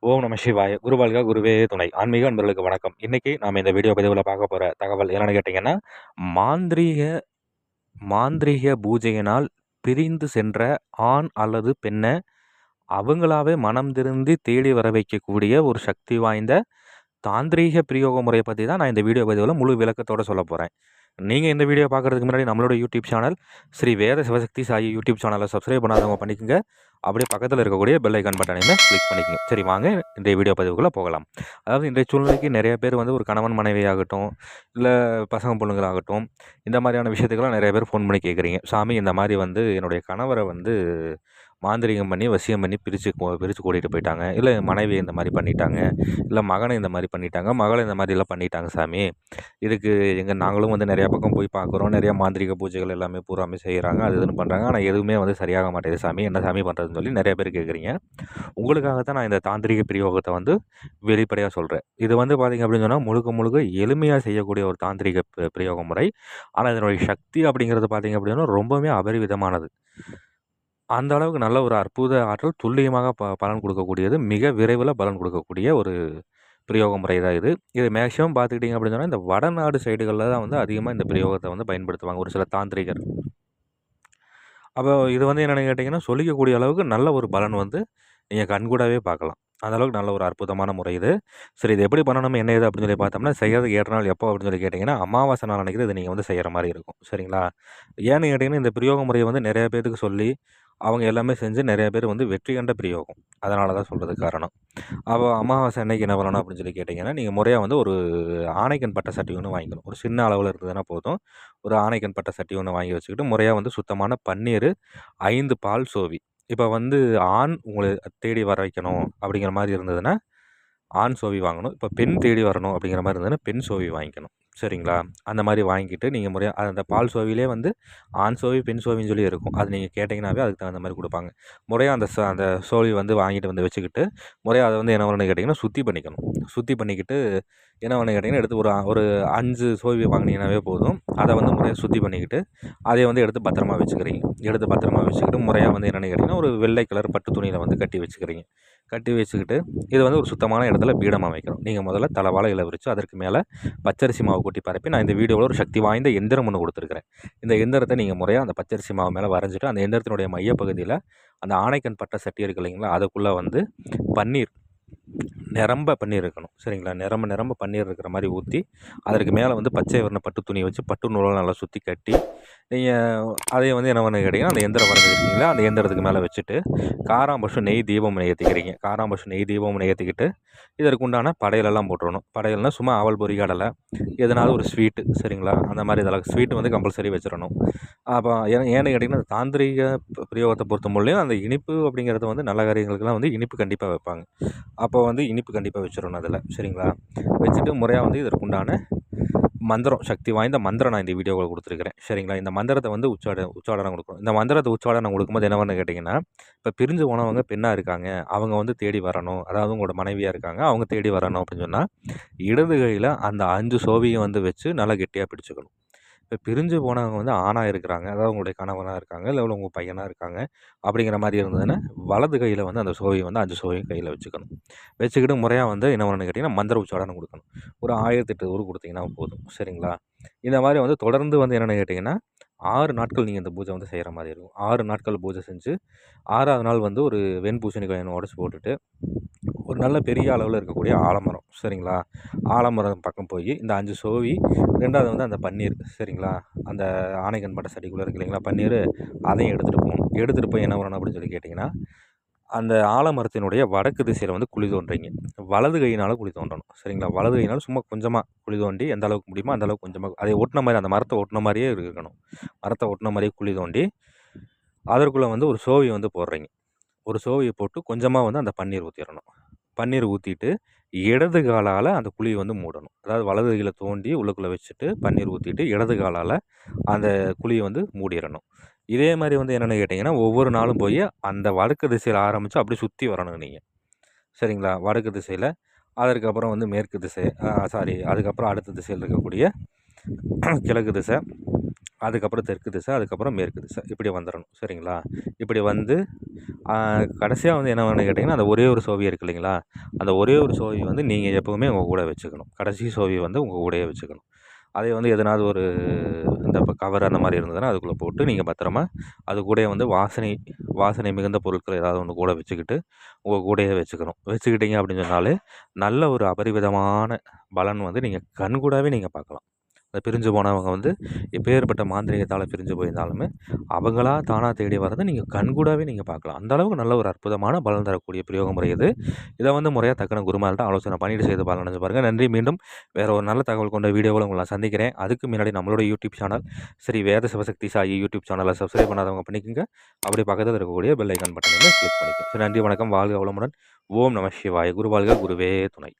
ஓம் நம சிவாய. குருவாழ்க குருவே துணை. ஆன்மீக அன்பர்களுக்கு வணக்கம். இன்னைக்கு நாம் இந்த வீடியோ பதிவில் பார்க்க போகிற தகவல் என்னென்னு கேட்டிங்கன்னா மாந்திரீக மாந்திரீக பூஜையினால் பிரிந்து சென்ற ஆண் அல்லது பெண்ணை அவங்களாவே மனம் திருந்தி தேடி வர வைக்கக்கூடிய ஒரு சக்தி வாய்ந்த தாந்திரீக பிரயோக முறையை பற்றி தான் நான் இந்த வீடியோ பதிவில் முழு விளக்கத்தோடு சொல்ல போகிறேன் நீங்கள் இந்த வீடியோ பார்க்குறதுக்கு முன்னாடி நம்மளோட YouTube channel Sri Veda Sivasakthi Sai YouTube சேனலை சப்ஸ்கிரைப் பண்ணாதவங்க பண்ணிக்கோங்க. அப்படியே பக்கத்தில் இருக்கக்கூடிய பெல் ஐக்கான் பட்டனையுமே கிளிக் பண்ணிக்கோங்க. சரி வாங்க இந்த வீடியோ பதிவுக்குள்ளே போகலாம். அதாவது இன்றைய சூழ்நிலைக்கு நிறைய பேர் வந்து ஒரு கணவன் மனைவியாகட்டும் இல்லை பசங்க பொண்ணுங்களாகட்டும் இந்த மாதிரியான விஷயத்துக்கெல்லாம் நிறைய பேர் ஃபோன் பண்ணி கேட்குறீங்க சாமி இந்த மாதிரி வந்து என்னுடைய கணவரை வந்து மாந்திரிகம் பண்ணி வசியம் பண்ணி பிரித்து பிரித்து கூட்டிகிட்டு போயிட்டாங்க. இல்லை மனைவி இந்த மாதிரி பண்ணிட்டாங்க. இல்லை மகனை இந்த மாதிரி பண்ணிட்டாங்க. மகளை இந்த மாதிரிலாம் பண்ணிட்டாங்க சாமி. இதுக்கு எங்கள் நாங்களும் வந்து நிறையா பக்கம் போய் பார்க்குறோம். நிறையா மாந்திரிக பூஜைகள் எல்லாமே பூராமே செய்கிறாங்க அது இதுன்னு பண்ணுறாங்க ஆனால் எதுவுமே வந்து சரியாக மாட்டேது சாமி. என்ன சாமி பண்ணுறதுன்னு சொல்லி நிறைய பேர் கேட்குறீங்க. உங்களுக்காக தான் நான் இந்த தாந்திரிக பிரயோகத்தை வந்து வெளிப்படையாக சொல்கிறேன் இது வந்து பார்த்திங்க அப்படின்னு சொன்னால் முழுக்க முழுக்க எளிமையாக செய்யக்கூடிய ஒரு தாந்திரிக பிரயோக முறை. ஆனால் இதனுடைய சக்தி அப்படிங்கிறது பார்த்திங்க அப்படின்னா ரொம்பவுமே அபரிவிதமானது. அந்த அளவுக்கு நல்ல ஒரு அற்புத ஆற்றல் துல்லியமாக ப பலன் கொடுக்கக்கூடியது மிக விரைவில் பலன் கொடுக்கக்கூடிய ஒரு பிரயோக முறை தான் இது. இது மேக்ஸிமம் பார்த்துக்கிட்டிங்க அப்படின்னு சொன்னால் இந்த வடநாடு சைடுகளில் தான் வந்து அதிகமாக இந்த பிரயோகத்தை வந்து பயன்படுத்துவாங்க ஒரு சில தாந்திரிகர். அப்போ இது வந்து என்னென்னு கேட்டிங்கன்னா சொல்லிக்கக்கூடிய அளவுக்கு நல்ல ஒரு பலன் வந்து நீங்கள் கண்கூடாவே பார்க்கலாம். அந்த அளவுக்கு நல்ல ஒரு அற்புதமான முறை இது. சரி இது எப்படி பண்ணணும் என்ன இது அப்படின்னு சொல்லி பார்த்தோம்னா செய்யறதுக்கு ஏற்ற நாள் எப்போ அப்படின்னு சொல்லி கேட்டிங்கன்னா அமாவாசை நாள் நினைக்கிறது இது நீங்கள் வந்து செய்கிற மாதிரி இருக்கும். சரிங்களா? ஏன்னு கேட்டிங்கன்னா இந்த பிரயோக முறையை வந்து நிறைய பேருக்கு சொல்லி அவங்க எல்லாமே செஞ்சு நிறைய பேர் வந்து வெற்றி கண்ட பிரயோகம். அதனால தான் சொல்கிறதுக்கு காரணம். அப்போ அமாவாசை அன்னைக்கு என்ன பண்ணணும் அப்படின்னு சொல்லி கேட்டிங்கன்னா நீங்கள் முறையாக வந்து ஒரு ஆணைக்கன் பட்ட சட்டி ஒன்று வாங்கிக்கணும். ஒரு சின்ன அளவில் இருந்ததுன்னா போதும். ஒரு ஆணைக்கன் பட்ட சட்டி ஒன்று வாங்கி வச்சுக்கிட்டு முறையாக வந்து சுத்தமான பன்னீர் ஐந்து பால் சோவி. இப்போ வந்து ஆண் உங்களை தேடி வர வைக்கணும் அப்படிங்கிற மாதிரி இருந்ததுன்னா ஆண் சோவி வாங்கணும். இப்போ பெண் தேடி வரணும் அப்படிங்கிற மாதிரி இருந்ததுன்னா பெண் சோவி வாங்கிக்கணும். சரிங்களா? அந்த மாதிரி வாங்கிட்டு நீங்கள் முறையாக அந்த பால் சோவிலே வந்து ஆண் சோவி பெண் சோவின்னு சொல்லி இருக்கும். அது நீங்கள் கேட்டிங்கனாவே அதுக்கு தகுந்த மாதிரி கொடுப்பாங்க. முறையாக அந்த ச அந்த சோவி வந்து வாங்கிட்டு வந்து வச்சுக்கிட்டு முறையாக அதை வந்து என்ன பண்ணணும் கேட்டிங்கன்னா சுற்றி பண்ணிக்கணும். சுத்தி பண்ணிக்கிட்டு என்ன பண்ணு கேட்டிங்கன்னா எடுத்து ஒரு ஒரு அஞ்சு சோவியை வாங்கினீங்கனாவே போதும். அதை வந்து முறையாக சுத்தி பண்ணிக்கிட்டு அதை வந்து எடுத்து பத்திரமா வச்சுக்கிறீங்க. எடுத்து பத்திரமா வச்சுக்கிட்டு முறையாக வந்து என்னென்னு கேட்டிங்கன்னா ஒரு வெள்ளை கலர் பட்டு துணியில் வந்து கட்டி வச்சுக்கிறீங்க. கட்டி வச்சுக்கிட்டு இது வந்து ஒரு சுத்தமான இடத்துல பீடமாக வைக்கணும் நீங்கள் முதல்ல தலைவாழை இலை விரிச்சு அதற்கு மேலே பச்சரிசி மாவு கொட்டி பரப்பி நான் இந்த வீடியோவில் ஒரு சக்தி வாய்ந்த எந்திரம் ஒன்று கொடுத்துருக்குறேன். இந்த எந்திரத்தை நீங்கள் முறையாக அந்த பச்சரிசி மாவு மேலே வரைஞ்சிட்டு அந்த எந்திரத்தினுடைய மையப்பகுதியில் அந்த ஆணைக்கண் பட்ட சட்டி இருக்கு இல்லைங்களா அதுக்குள்ளே வந்து பன்னீர் நிரம்ப பன்னீர் இருக்கணும் சரிங்களா? நிரம்ப நிரம்ப பன்னீர் இருக்கிற மாதிரி ஊற்றி அதற்கு மேலே வந்து பச்சை வர்ண பட்டு துணியை வச்சு பட்டு நூலை நல்லா சுற்றி கட்டி நீங்கள் அதை வந்து என்ன பண்ண கேட்டிங்கன்னா அந்த எந்திரம் வரைஞ்சிருக்கீங்களா அந்த எந்திரத்துக்கு மேலே வச்சுட்டு காராம்பஷம் நெய் தீபம் ஏற்றிக்கிறீங்க காராம்பஷம் நெய் தீபம் ஏற்றிக்கிட்டு இதற்கு உண்டான படையலெல்லாம் போட்டுடணும் படையல்னால் சும்மா அவல் பொறி கடலை எதனாலும் ஒரு ஸ்வீட்டு சரிங்களா? அந்த மாதிரி இதெல்லாம் ஸ்வீட்டு வந்து கம்பல்சரி வச்சிடணும். அப்போ ஏன் ஏன்னு கேட்டிங்கன்னா தாந்திரிக பிரயோகத்தை பொறுத்த முடியும் அந்த இனிப்பு அப்படிங்கிறது வந்து நல்ல காரியங்களுக்கெல்லாம் வந்து இனிப்பு கண்டிப்பாக வைப்பாங்க. அப்போ வந்து இனிப்பு கண்டிப்பாக வச்சிடணும் அதில். சரிங்களா? வச்சுட்டு முறையாக வந்து இதற்குண்டான மந்திரம் சக்தி வாய்ந்த மந்திரம் நான் இந்த வீடியோவில் கொடுத்துருக்கிறேன். சரிங்களா? இந்த மந்திரத்தை வந்து உச்சாட உச்சாடனம் கொடுக்கணும். இந்த மந்திரத்தை உச்சாடனம் கொடுக்கும்போது என்ன பண்ணு கேட்டிங்கன்னா இப்போ பிரிஞ்சு போனவங்க பெண்ணாக இருக்காங்க. அவங்க வந்து தேடி வரணும். அதாவது உங்களோட மனைவியாக இருக்காங்க. அவங்க தேடி வரணும் அப்படின்னு சொன்னால் இடது கையில் அந்த அஞ்சு சோவியை வந்து வச்சு நல்லா கெட்டியாக பிடிச்சிக்கணும். இப்போ பிரிஞ்சு போனவங்க வந்து ஆணாக இருக்கிறாங்க. அதாவது உங்களுடைய கணவனாக இருக்காங்க. இல்லை உங்கள் பையனாக இருக்காங்க. அப்படிங்கிற மாதிரி இருந்ததுன்னா வலது கையில் வந்து அந்த சோவியை வந்து அஞ்சு சோவியும் கையில் வச்சுக்கணும். வச்சுக்கிட்டு முறையாக வந்து என்ன பண்ணணும் கேட்டிங்கன்னா மந்திர உச்சாடனை கொடுக்கணும். ஒரு ஆயிரத்தி எட்டு ஊர் கொடுத்தீங்கன்னா போதும். சரிங்களா? இந்த மாதிரி வந்து தொடர்ந்து வந்து என்னென்னு கேட்டிங்கன்னா ஆறு நாட்கள் நீங்கள் இந்த பூஜை வந்து செய்கிற மாதிரி இருக்கும். ஆறு நாட்கள் பூஜை செஞ்சு ஆறாவது நாள் வந்து ஒரு வெண் பூசணிக்காய் உடச்சி போட்டுட்டு ஒரு நல்ல பெரிய அளவில் இருக்கக்கூடிய ஆலமரம். சரிங்களா? ஆலமரம் பக்கம் போய் இந்த அஞ்சு சோவி ரெண்டாவது வந்து அந்த பன்னீர். சரிங்களா? அந்த ஆணைக்கன் பட்ட செடிக்குள்ளே இருக்கு இல்லைங்களா பன்னீர்? அதையும் எடுத்துகிட்டு போகணும். எடுத்துகிட்டு போய் என்ன வரணும் அப்படின்னு சொல்லி கேட்டிங்கன்னா அந்த ஆலமரத்தினுடைய வடக்கு திசையில் வந்து குழி தோன்றீங்க வலது கையினால் குழி தோன்றணும். சரிங்களா? வலது கையினால் சும்மா கொஞ்சமாக குழி தோண்டி எந்த அளவுக்கு முடியுமோ அந்த அளவுக்கு கொஞ்சமாக அதை ஒட்டின மாதிரி அந்த மரத்தை ஒட்டின மாதிரியே இருக்கணும். மரத்தை ஒட்டின மாதிரியே குழி தோண்டி அதற்குள்ளே வந்து ஒரு சோவியை வந்து போடுறீங்க. ஒரு சோவியை போட்டு கொஞ்சமாக வந்து அந்த பன்னீர் ஊற்றிடணும் பன்னீர் ஊற்றிட்டு இடது காலால் அந்த குழியை வந்து மூடணும். அதாவது வலது கையில் தோண்டி உள்ளுக்குள்ளே வச்சுட்டு பன்னீர் ஊற்றிட்டு இடது காலால் அந்த குழியை வந்து மூடிடணும் இதே மாதிரி வந்து என்னென்னு கேட்டிங்கன்னா ஒவ்வொரு நாளும் போய் அந்த வடக்கு திசையில் ஆரம்பித்து அப்படி சுற்றி வரணும் நீங்கள் சரிங்களா? வடக்கு திசையில். அதற்கப்புறம் வந்து மேற்கு திசை சாரி அதுக்கப்புறம் அடுத்த திசையில் இருக்கக்கூடிய கிழக்கு திசை. அதுக்கப்புறம் தெற்கு திசை அதுக்கப்புறம் மேற்கு திசை இப்படி வந்துடணும் சரிங்களா? இப்படி வந்து கடைசியாக வந்து என்ன வேணும் கேட்டிங்கன்னா அந்த ஒரே ஒரு சோவி இருக்கு இல்லைங்களா? அந்த ஒரே ஒரு சோவி வந்து நீங்கள் எப்போவுமே உங்கள் கூட வச்சுக்கணும். கடைசி சோவி வந்து உங்கள் கூடயே வச்சுக்கணும். அதே வந்து எதனாவது ஒரு இந்த இப்போ கவர் அந்த மாதிரி இருந்ததுன்னா அதுக்குள்ளே போட்டு நீங்கள் பத்திரமா அது கூடயே வந்து வாசனை வாசனை மிகுந்த பொருட்கள் ஏதாவது ஒன்று கூட வச்சுக்கிட்டு உங்கள் கூடயே வச்சுக்கணும். வச்சுக்கிட்டீங்க அப்படின்னு சொன்னாலே நல்ல ஒரு அபரிவிதமான பலன் வந்து நீங்கள் கண்கூடாகவே நீங்கள் பார்க்கலாம். அந்த பிரிஞ்சு போனவங்க வந்து எப்பேற்பட்ட மாந்திரிகத்தால் பிரிஞ்சு போயிருந்தாலுமே அவங்களா தானாக தேடி வரதை நீங்கள் கண்கூடாவே நீங்கள் பார்க்கலாம். அந்த அளவுக்கு நல்ல ஒரு அற்புதமான பலன் தரக்கூடிய பிரயோக முறை இது. இதை வந்து முறையாக தக்கன குருமார்கிட்ட ஆலோசனை பண்ணிட்டு செய்து பலன் நினைச்சு பாருங்கள் நன்றி. மீண்டும் வேறு ஒரு நல்ல தகவல் கொண்ட வீடியோவில் உங்களை நான் சந்திக்கிறேன். அதுக்கு முன்னாடி நம்மளோட YouTube channel Sri Veda Sivasakthi Sai YouTube சேனலை சப்ஸ்கிரைப் பண்ணாதவங்க பண்ணிக்கோங்க. அப்படி பக்கத்தில் இருக்கக்கூடிய பெல் ஐக்கான் பட்டனையும் கிளிக் பண்ணிக்கோங்க. சரி நன்றி வணக்கம். வாழ்க வளமுடன். ஓம் நம சிவாய. குருவாழ்க குருவே துணை.